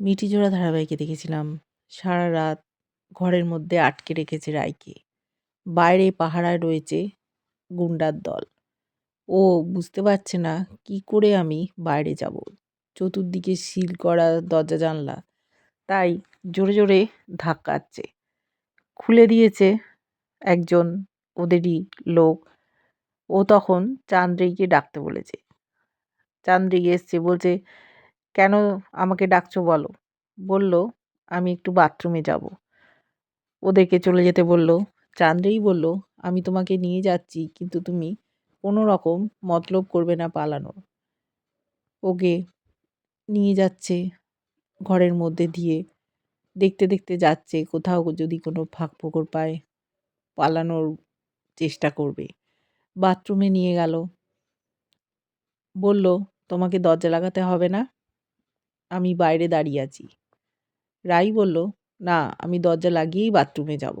মিঠিজোড়া ধারাবাহিকে দেখেছিলাম। সারা রাত ঘরের মধ্যে আটকে রেখেছে রায়কে বাইরে পাহারায় রয়েছে গুন্ডার দল। ও বুঝতে পারছে না, কি করে আমি বাইরে যাব? চতুর্দিকে সিল করা দরজা জানলা, তাই জোরে জোরে ধাক্কাচ্ছে। খুলে দিয়েছে একজন ওদেরই লোক। ও তখন চান্দ্রিকে ডাকতে বলেছে। চান্দ্রিক এসছে, বলছে কেন আমাকে ডাকছো বলো। বলল, আমি একটু বাথরুমে যাব। ওদেরকে চলে যেতে বলল চান্দ্রেই বলল, আমি তোমাকে নিয়ে যাচ্ছি, কিন্তু তুমি কোনো রকম মতলব করবে না পালানোর। ওকে নিয়ে যাচ্ছে ঘরের মধ্যে দিয়ে। দেখতে দেখতে যাচ্ছে, কোথাও যদি কোনো ফাঁক ফোকর পায়, পালানোর চেষ্টা করবে। বাথরুমে নিয়ে গেল। বলল, তোমাকে দরজা লাগাতে হবে না? আমি বাইরে দাঁড়িয়ে আছি। রাই বলল, না, আমি দরজা লাগিয়েই বাথরুমে যাব।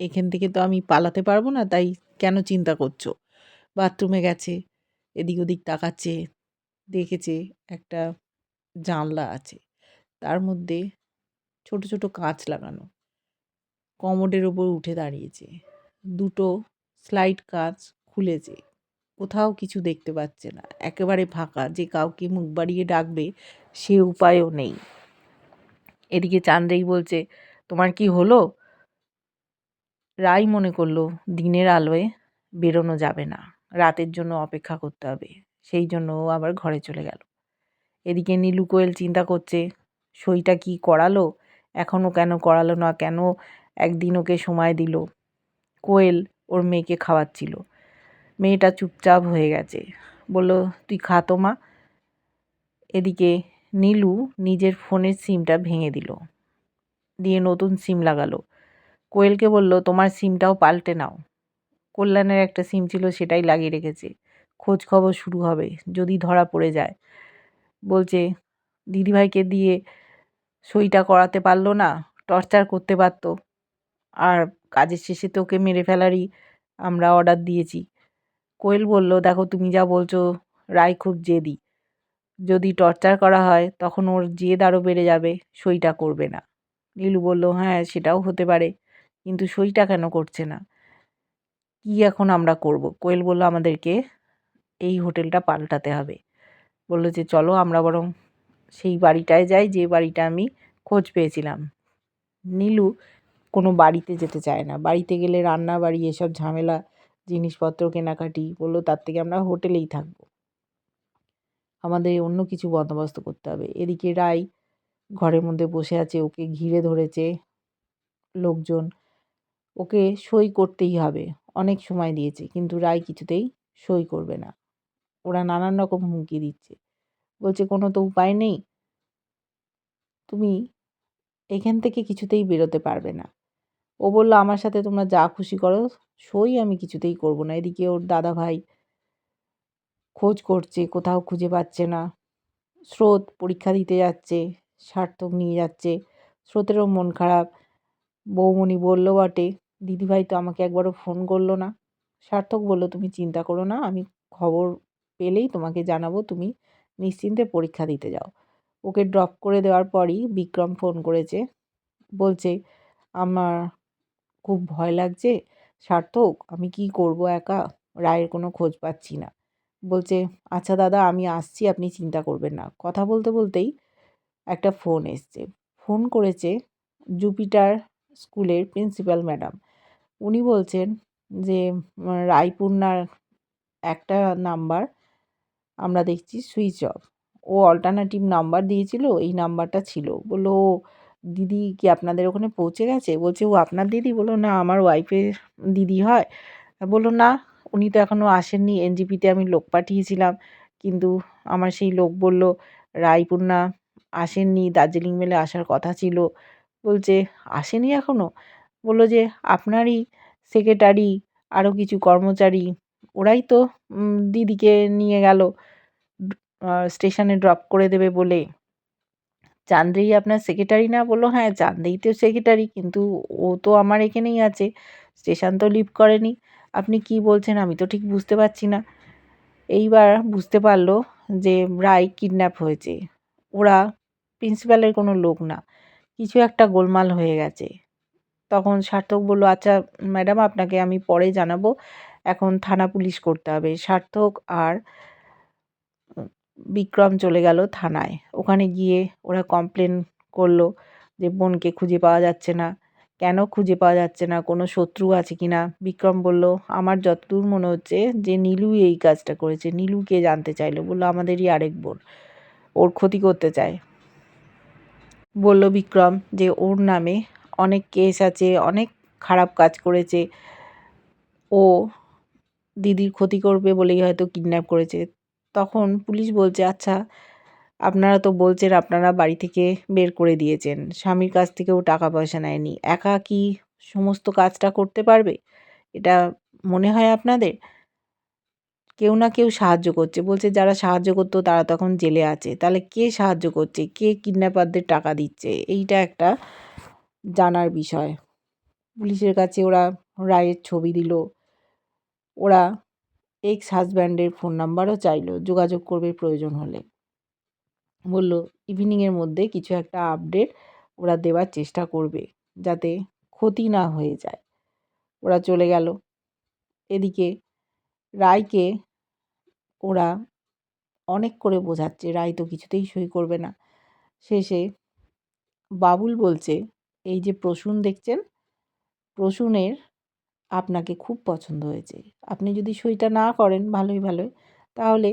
এখান থেকে তো আমি পালাতে পারব না, তাই কেন চিন্তা করছ? বাথরুমে গেছে, এদিক ওদিক তাকাচ্ছে, দেখেছে একটা জানলা আছে। তার মধ্যে ছোট ছোট কাঁচ লাগানো। কমোডের ওপর উঠে দাঁড়িয়েছে। দুটো স্লাইড কাঁচ খুলেছে। কোথাও কিছু দেখতে পাচ্ছে না। একেবারে ফাঁকা। যে কাউকে মুখ বাড়িয়ে ডাকবে, সে উপায়ও নেই। এদিকে চান্দেই বলছে, তোমার কি হলো? রাই মনে করল, দিনের আলোয় বেরোনো যাবে না। রাতের জন্য অপেক্ষা করতে হবে। সেই জন্য ও আবার ঘরে চলে গেল। এদিকে নীলু কোয়েল চিন্তা করছে, সইটা কি করালো? এখনও কেন করালো না? কেন একদিন ওকে সময় দিল? কোয়েল ওর মেয়েকে খাওয়াচ্ছিল। মেয়েটা চুপচাপ হয়ে গেছে। বলল, তুই খা তো মা। এদিকে নীলু নিজের ফোনের সিমটা ভেঙে দিল। দিয়ে নতুন সিম লাগালো। কোয়েলকে বলল, তোমার সিমটাও পাল্টে নাও। কল্যাণের একটা সিম ছিল, সেটাই লাগিয়ে রেখেছে। খোঁজ খবর শুরু হবে, যদি ধরা পড়ে যায়। বলছে, দিদিভাইকে দিয়ে সইটা করাতে পারল না, টর্চার করতে পারতো। আর কাজের শেষে তোকে মেরে ফেলারই আমরা অর্ডার দিয়েছি। কোয়েল বলল, দেখো, তুমি যা বলছো, রায় খুব জেদি। যদি টর্চার করা হয়, তখন ওর জেদ আরও বেড়ে যাবে, সইটা করবে না। নীলু বলল হ্যাঁ সেটাও হতে পারে, কিন্তু সইটা কেন করছে না? কী এখন আমরা করব? কোয়েল বলল, আমাদেরকে এই হোটেলটা পাল্টাতে হবে। বলল যে, চলো, আমরা বরং সেই বাড়িটায় যাই, যে বাড়িটা আমি খোঁজ পেয়েছিলাম। নীলু কোনো বাড়িতে যেতে চায় না। বাড়িতে গেলে রান্না বাড়ি এসব ঝামেলা জিনিসপত্র কেনাকাটি বলল, তার থেকে আমরা হোটেলেই থাকব। আমাদের অন্য কিছু বন্দোবস্ত করতে হবে। এদিকে রাই ঘরের মধ্যে বসে আছে, ওকে ঘিরে ধরেছে লোকজন। ওকে সই করতেই হবে, অনেক সময় দিয়েছে, কিন্তু রায় কিছুতেই সই করবে না। ওরা নানান রকম হুমকি দিচ্ছে। বলছে, কোনো তো উপায় নেই। তুমি এখান থেকে কিছুতেই বেরোতে পারবে না। ও বলল, আমার সাথে তোমরা যা খুশি করো, সই আমি কিছুতেই করব না। এদিকে ওর দাদা ভাই খোঁজ করছে, কোথাও খুঁজে পাচ্ছে না। স্রোত পরীক্ষা দিতে যাচ্ছে, সার্থক নিয়ে যাচ্ছে। স্রোতেরও মন খারাপ। বৌমণি বলল, বটে, দিদিভাই তো আমাকে একবারও ফোন করল না। সার্থক বলল, তুমি চিন্তা করো না, আমি খবর পেলেই তোমাকে জানাব, তুমি নিশ্চিন্তে পরীক্ষা দিতে যাও। ওকে ড্রপ করে দেওয়ার পরই বিক্রম ফোন করেছে। বলছে, আমার খুব ভয় লাগছে, সার্থক, আমি কি করব একা? রায়ের কোনো খোঁজ পাচ্ছি না। বলছে আচ্ছা দাদা, আমি আসছি, আপনি চিন্তা করবেন না। কথা বলতে বলতেই একটা ফোন এসছে। ফোন করেছে জুপিটার স্কুলের প্রিন্সিপাল ম্যাডাম। উনি বলছেন যে, রায়পূর্ণার একটা নাম্বার আমরা দেখছি, সুইচ অফ। ও অল্টারনেটিভ নাম্বার দিয়েছিল, এই নাম্বারটা ছিল। বলল দিদি কি আপনাদের ওখানে পৌঁছে গেছে? বলছে, ও আপনার দিদি? বলল, না, আমার ওয়াইফের দিদি হয়। বলল, না, উনি তো এখনও আসেননি। এনজিপিতে আমি লোক পাঠিয়েছিলাম। কিন্তু আমার সেই লোক বলল, রায়পূর্ণা আসেননি, দার্জিলিং মেলে আসার কথা ছিল। বলছে, আসেনি এখনও বলল যে, আপনারই সেক্রেটারি আরও কিছু কর্মচারী, ওরাই তো দিদিকে নিয়ে গেল স্টেশনে ড্রপ করে দেবে বলে। চান্দেই আপনার সেক্রেটারি না বলল হ্যাঁ চান্দেই তো সেক্রেটারি কিন্তু ও তো আমার এখানেই আছে স্টেশন তো লিভ করেনি। আপনি কি বলছেন আমি তো ঠিক বুঝতে পারছি না। এইবার বুঝতে পারল যে রায় কিডন্যাপ হয়েছে। ওরা প্রিন্সিপালের কোনো লোক না, কিছু একটা গোলমাল হয়ে গেছে। তখন সার্থক বলল আচ্ছা ম্যাডাম আপনাকে আমি পরে জানাব। এখন থানা পুলিশ করতে হবে। সার্থক আর বিক্রম চলে গেল থানায়। ওখানে গিয়ে ওরা কমপ্লেন করল যে, বোনকে খুঁজে পাওয়া যাচ্ছে না। কেন খুঁজে পাওয়া যাচ্ছে না? কোনো শত্রু আছে কি না? বিক্রম বলল, আমার যতদূর মনে হচ্ছে যে নীলুই এই কাজটা করেছে। নীলুকে জানতে চাইলো? বলল, আমাদেরই আরেক বোন। ওর ক্ষতি করতে চায়। বলল বিক্রম যে, ওর নামে অনেক কেস আছে, অনেক খারাপ কাজ করেছে। ও দিদির ক্ষতি করবে বলেই হয়তো কিডন্যাপ করেছে। তখন পুলিশ বলছে আচ্ছা আপনারা তো বলছেন আপনারা বাড়ি থেকে বের করে দিয়েছেন। স্বামীর কাছ থেকেও টাকা পয়সা নেয়নি। একা কি সমস্ত কাজটা করতে পারবে? এটা মনে হয় আপনাদের? কেউ না কেউ সাহায্য করছে। বলছে, যারা সাহায্য করতো তারা তখন জেলে আছে। তাহলে কে সাহায্য করছে? কে কিডন্যাপারদের টাকা দিচ্ছে? এইটা একটা জানার বিষয়। পুলিশের কাছে ওরা রায়ের ছবি দিল। ওরা এক্স হাজব্যান্ডের ফোন নাম্বারও চাইলো, যোগাযোগ করবে প্রয়োজন হলে। বলল ইভিনিংয়ের মধ্যে কিছু একটা আপডেট ওরা দেওয়ার চেষ্টা করবে, যাতে ক্ষতি না হয়ে যায়। ওরা চলে গেল। এদিকে রায়কে ওরা অনেক করে বোঝাচ্ছে, রায় তো কিছুতেই সই করবে না। শেষে বাবুল বলছে, এই যে প্রসূন দেখছেন, প্রসূনের আপনাকে খুব পছন্দ হয়েছে। আপনি যদি সইটা না করেন, ভালোই ভালোই। তাহলে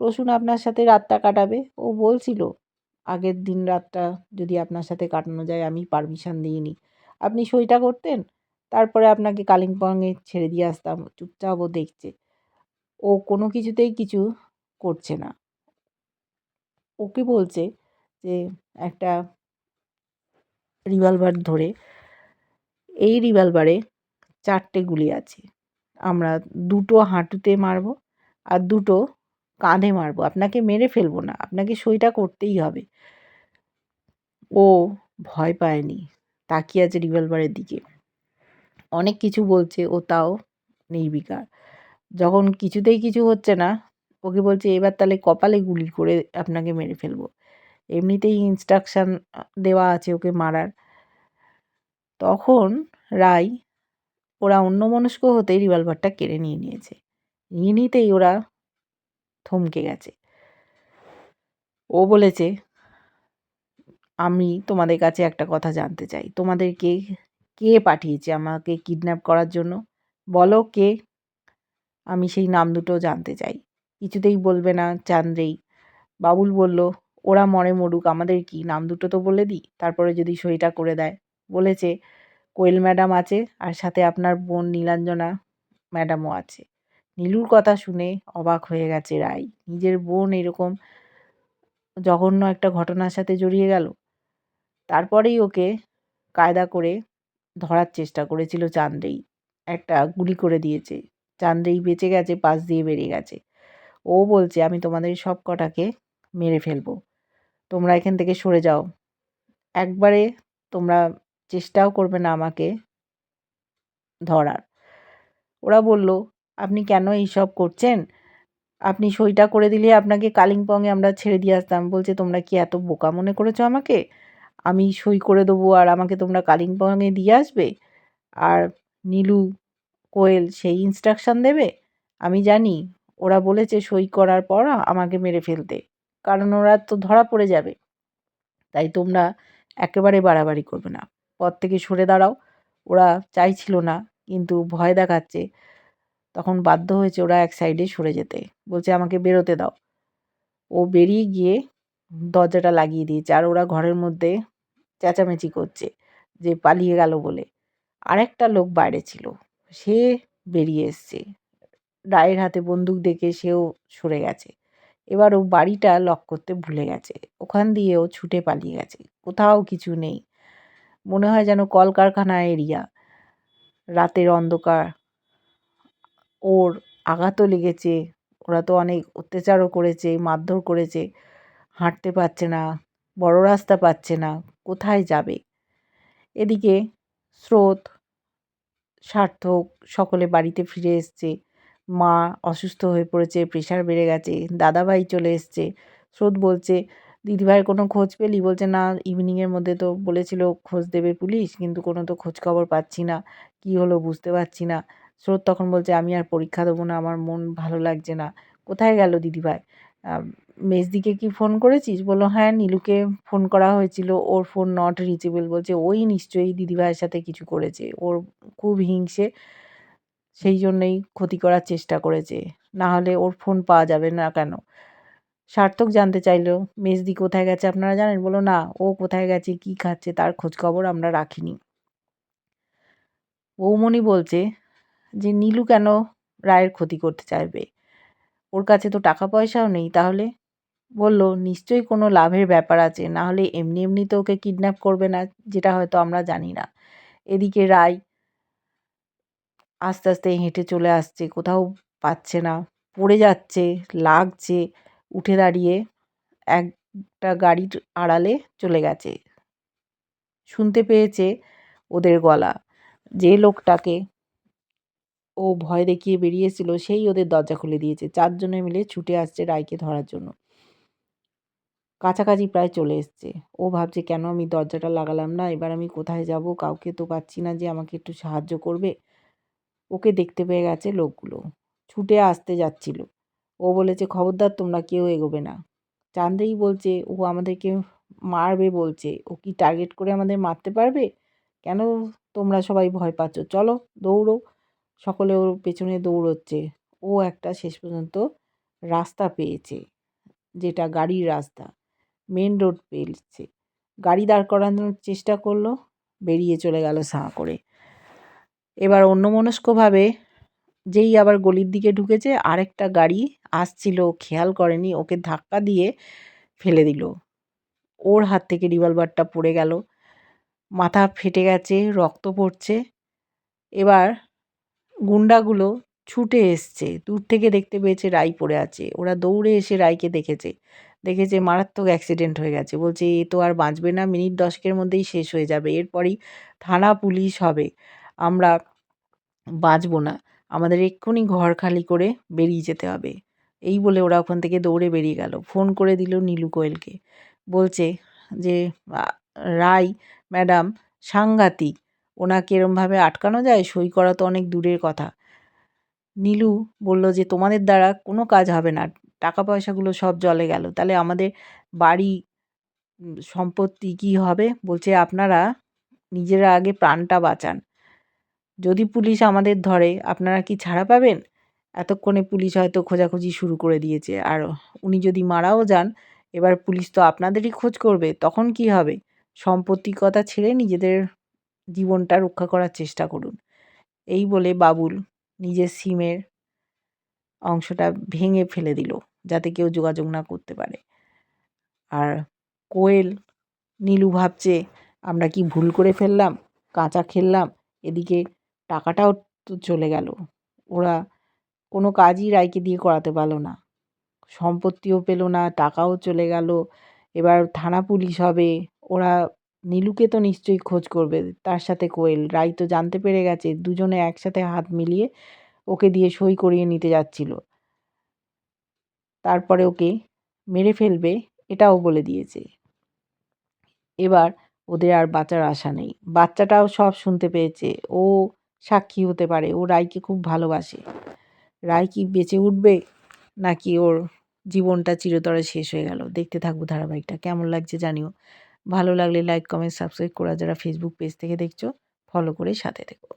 প্রসূন আপনার সাথে রাতটা কাটাবে। ও বলছিল, আগের দিন রাতটা যদি আপনার সাথে কাটানো যায়, আমি পারমিশন দিইনি। আপনি সইটা করতেন, তারপরে আপনাকে কালিম্পংয়ে ছেড়ে দিয়ে আসতাম। চুপচাপ ও দেখছে। ও কোনো কিছুতেই কিছু করছে না। ওকে বলছে যে, একটা রিভলভার ধরে, এই রিভলভারে চারটে গুলি আছে। আমরা দুটো হাঁটুতে মারবো আর দুটো কাঁধে মারবো। আপনাকে মেরে ফেলব না, আপনাকে সইটা করতেই হবে। ও ভয় পায়নি, তাকিয়ে আছে রিভলভারের দিকে। অনেক কিছু বলছে, ও তাও নির্বিকার। যখন কিছুতেই কিছু হচ্ছে না, ওকে বলছে, এবার তাহলে কপালে গুলি করে আপনাকে মেরে ফেলব। এমনিতেই ইনস্ট্রাকশান দেওয়া আছে ওকে মারার। তখন রাই ওরা অন্যমনস্ক হতেই রিভলভারটা কেড়ে নিয়ে নিয়েছে। নিয়ে নিতেই ওরা থমকে গেছে। ও বলেছে, আমি তোমাদের কাছে একটা কথা জানতে চাই। তোমাদেরকে কে পাঠিয়েছে আমাকে কিডন্যাপ করার জন্য? বলো কে? আমি সেই নাম দুটো জানতে চাই। কিছুতেই বলবে না চান্দ্রেই বাবুল বলল, ওরা মরে মরুক, আমাদের কি? নাম দুটো তো বলে দিই। তারপরে যদি সইটা করে দেয়। বলেছে কোয়েল ম্যাডাম আছে আর সাথে আপনার বোন নীলাঞ্জনা ম্যাডামও আছে। নীলুর কথা শুনে অবাক হয়ে গেছে রাই। নিজের বোন এরকম জঘন্য একটা ঘটনার সাথে জড়িয়ে গেল? তারপরেই ওকে কায়দা করে ধরার চেষ্টা করেছিল চান্দেই। একটা গুলি করে দিয়েছে। চান্দেই বেঁচে গেছে, পাশ দিয়ে বেরিয়ে গেছে। ও বলছে, আমি তোমাদের সব কটাকে মেরে ফেলব। তোমরা এখান থেকে সরে যাও। একবারে তোমরা চেষ্টাও করবে না আমাকে ধরার। ওরা বলল, আপনি কেন এইসব করছেন? আপনি সইটা করে দিলে আপনাকে কালিম্পংয়ে আমরা ছেড়ে দিয়ে আসতাম। বলছে, তোমরা কি এত বোকা মনে করেছ আমাকে? আমি সই করে দেবো আর আমাকে তোমরা কালিম্পংয়ে দিয়ে আসবে? আর নীলু কোয়েল সেই ইনস্ট্রাকশান দেবে? আমি জানি, ওরা বলেছে সই করার পর আমাকে মেরে ফেলতে। কারণ ওরা তো ধরা পড়ে যাবে। তাই তোমরা একেবারে বাড়াবাড়ি করবে না। পথ থেকে সরে দাঁড়াও। ওরা চাইছিল না, কিন্তু ভয় দেখাচ্ছে। তখন বাধ্য হয়েছে ওরা এক সাইডে সরে যেতে। বলছে, আমাকে বেরোতে দাও। ও বেরিয়ে গিয়ে দরজাটা লাগিয়ে দিয়েছে আর ওরা ঘরের মধ্যে চেঁচামেচি করছে যে পালিয়ে গেল বলে। আরেকটা লোক বাইরে ছিল। সে বেরিয়ে এসছে। রায়ের হাতে বন্দুক দেখে সেও সরে গেছে। এবার ও বাড়িটা লক করতে ভুলে গেছে। ওখান দিয়ে ও ছুটে পালিয়ে গেছে। কোথাও কিছু নেই। মনে হয় যেন কলকারখানা এরিয়া। রাতের অন্ধকার। ওর আঘাতও লেগেছে। ওরা তো অনেক অত্যাচারও করেছে, মারধর করেছে। হাঁটতে পারছে না, বড় রাস্তা পাচ্ছে না, কোথায় যাবে? এদিকে স্রোত, সার্থক সকলে বাড়িতে ফিরে এসছে। মা অসুস্থ হয়ে পড়েছে, প্রেশার বেড়ে গেছে, দাদাভাই চলে এসছে। স্রোত বলছে দিদিভাইয়ের কোনো খোঁজ পেলি? বলছে, না ইভিনিংয়ের মধ্যে তো বলেছিল খোঁজ দেবে পুলিশ, কিন্তু কোনো তো খোঁজ খবর পাচ্ছি না। কী হলো বুঝতে পারছি না। স্রোত তখন বলছে, আমি আর পরীক্ষা দেবো না, আমার মন ভালো লাগছে না। কোথায় গেল দিদিভাই? মেজদিকে কি ফোন করেছিস? বলল হ্যাঁ নীলুকে ফোন করা হয়েছিল, ওর ফোন নট রিচেবল বলছে, ওই নিশ্চয়ই দিদিভাইয়ের সাথে কিছু করেছে, ওর খুব হিংসে, সেই জন্যই ক্ষতি করার চেষ্টা করেছে। না হলে ওর ফোন পাওয়া যাবে না কেন? সার্থক জানতে চাইলো মেজদি কোথায় গেছে? আপনারা জানেন? বলো না, ও কোথায় গেছে, কি খাচ্ছে, তার খোঁজ খবর আমরা রাখিনি। বৌমণি বলছে যে, নীলু কেন রায়ের ক্ষতি করতে চাইবে? ওর কাছে তো টাকা পয়সাও নেই, তাহলে? বলল, নিশ্চয়ই কোনো লাভের ব্যাপার আছে, না হলে এমনি এমনি তো ওকে কিডন্যাপ করবে না, যেটা হয়তো আমরা জানি না। এদিকে রায় আস্তে আস্তে হেঁটে চলে আসছে, কোথাও পাচ্ছে না, পড়ে যাচ্ছে, লাগছে উঠে দাঁড়িয়ে একটা গাড়ির আড়ালে চলে গেছে। শুনতে পেয়েছে ওদের গলা। যে লোকটাকে ও ভয় দেখিয়ে বেরিয়েছিল, সেই ওদের দরজা খুলে দিয়েছে। চারজনে মিলে ছুটে আসছে রায়কে ধরার জন্য। কাছাকাছি প্রায় চলে এসছে। ও ভাবছে, কেন আমি দরজাটা লাগালাম না? এবার আমি কোথায় যাব? কাউকে তো পাচ্ছি না যে আমাকে একটু সাহায্য করবে। ওকে দেখতে পেয়ে গেছে লোকগুলো। ছুটে আসতে যাচ্ছিল। ও বলেছে, খবরদার, তোমরা কেউ এগোবে না। চান্দেই বলছে, ও আমাদেরকে মারবে বলছে। ও কি টার্গেট করে আমাদের মারতে পারবে? কেন তোমরা সবাই ভয় পাচ্ছ? চলো, দৌড়ো। সকলে ওর পেছনে দৌড়চ্ছে। ও একটা শেষ পর্যন্ত রাস্তা পেয়েছে, যেটা গাড়ির রাস্তা মেন রোড পেয়েছে। গাড়ি দাঁড় করানোর চেষ্টা করল, বেরিয়ে চলে গেল সাঁ করে। এবার অন্যমনস্কভাবে যেই আবার গলির দিকে ঢুকেছে, আরেকটা গাড়ি আসছিল, খেয়াল করেনি, ওকে ধাক্কা দিয়ে ফেলে দিল। ওর হাত থেকে রিভলভারটা পড়ে গেল। মাথা ফেটে গেছে, রক্ত পড়ছে। এবার গুন্ডাগুলো ছুটে এসছে। দূর থেকে দেখতে পেয়েছে রাই পড়ে আছে। ওরা দৌড়ে এসে রাইকে দেখেছে। দেখেছে মারাত্মক অ্যাক্সিডেন্ট হয়ে গেছে। বলছে, এ তো আর বাঁচবে না, মিনিট দশকের মধ্যেই শেষ হয়ে যাবে। এরপরই থানা পুলিশ হবে। আমরা বাঁচবো না। আমাদের এক্ষুনি ঘর খালি করে বেরিয়ে যেতে হবে। এই বলে ওরা ওখান থেকে দৌড়ে বেরিয়ে গেল। ফোন করে দিল নীলু কোয়েলকে। বলছে যে রাই, ম্যাডাম, সাংঘাতিক। ওনাকে এরমভাবে আটকানো যায়? সই করা তো অনেক দূরের কথা। নীলু বলল যে, তোমাদের দ্বারা কোনো কাজ হবে না। টাকা পয়সাগুলো সব জলে গেল। তাহলে আমাদের বাড়ি সম্পত্তি কি হবে? বলছে, আপনারা নিজেরা আগে প্রাণটা বাঁচান। যদি পুলিশ আমাদের ধরে, আপনারা কি ছাড়া পাবেন? এতক্ষণে পুলিশ হয়তো খোঁজাখুঁজি শুরু করে দিয়েছে। আর উনি যদি মারাও যান, এবার পুলিশ তো আপনাদেরই খোঁজ করবে, তখন কি হবে? সম্পত্তির কথা ছেড়ে নিজেদের জীবনটা রক্ষা করার চেষ্টা করুন। এই বলে বাবুল নিজের সিমের অংশটা ভেঙে ফেলে দিল, যাতে কেউ যোগাযোগ না করতে পারে। আর কোয়েল নীলু ভাবছে, আমরা কি ভুল করে ফেললাম? কাঁচা খেললাম? এদিকে টাকাটাও তো চলে গেল। ওরা কোনো কাজই রায়কে দিয়ে করাতে পারল না। সম্পত্তিও পেল না, টাকাও চলে গেল। এবার থানা পুলিশ হবে। ওরা নীলুকে তো নিশ্চয়ই খোঁজ করবে। তার সাথে কোয়েল। রাই তো জানতে পেরে গেছে। দুজনে একসাথে হাত মিলিয়ে ওকে দিয়ে সই করিয়ে নিতে যাচ্ছিল। তারপরে ওকে মেরে ফেলবে এটাও বলে দিয়েছে। এবার ওদের আর বাঁচার আশা নেই। বাচ্চাটাও সব শুনতে পেয়েছে। ও সাক্ষী হতে পারে। ও রায়কে খুব ভালোবাসে। রায় কি বেঁচে উঠবে? নাকি ওর জীবনটা চিরতরে শেষ হয়ে গেল? দেখতে থাকব ধারাবাহিকটা। কেমন লাগছে জানিও। ভালো লাগলে লাইক কমেন্ট সাবস্ক্রাইব করা যারা ফেসবুক পেজ থেকে দেখছ ফলো করে সাথে থেকো।